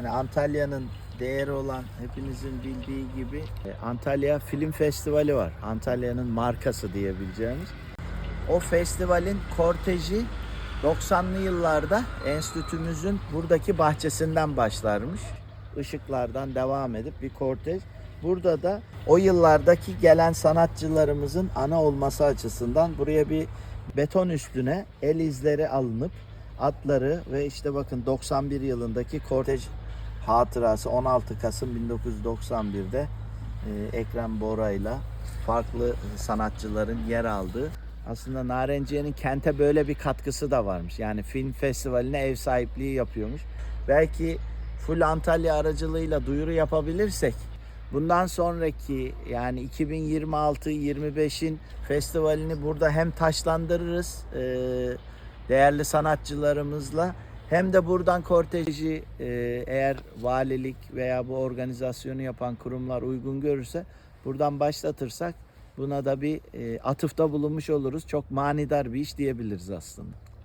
Yani Antalya'nın değeri olan hepinizin bildiği gibi e, Antalya Film Festivali var. Antalya'nın markası diyebileceğimiz. O festivalin korteji 90'lı yıllarda enstitümüzün buradaki bahçesinden başlarmış. Işıklardan devam edip bir kortej. Burada da o yıllardaki gelen sanatçılarımızın ana olması açısından buraya bir beton üstüne el izleri alınıp atları ve işte bakın 91 yılındaki kortej hatırası 16 Kasım 1991'de e, Ekrem Bora'yla farklı sanatçıların yer aldığı aslında Narenciye'nin kente böyle bir katkısı da varmış. Yani film festivaline ev sahipliği yapıyormuş. Belki full Antalya aracılığıyla duyuru yapabilirsek bundan sonraki yani 2026-25'in festivalini burada hem taşlandırırız e, değerli sanatçılarımızla hem de buradan korteji e, eğer valilik veya bu organizasyonu yapan kurumlar uygun görürse buradan başlatırsak buna da bir e, atıfta bulunmuş oluruz. Çok manidar bir iş diyebiliriz aslında.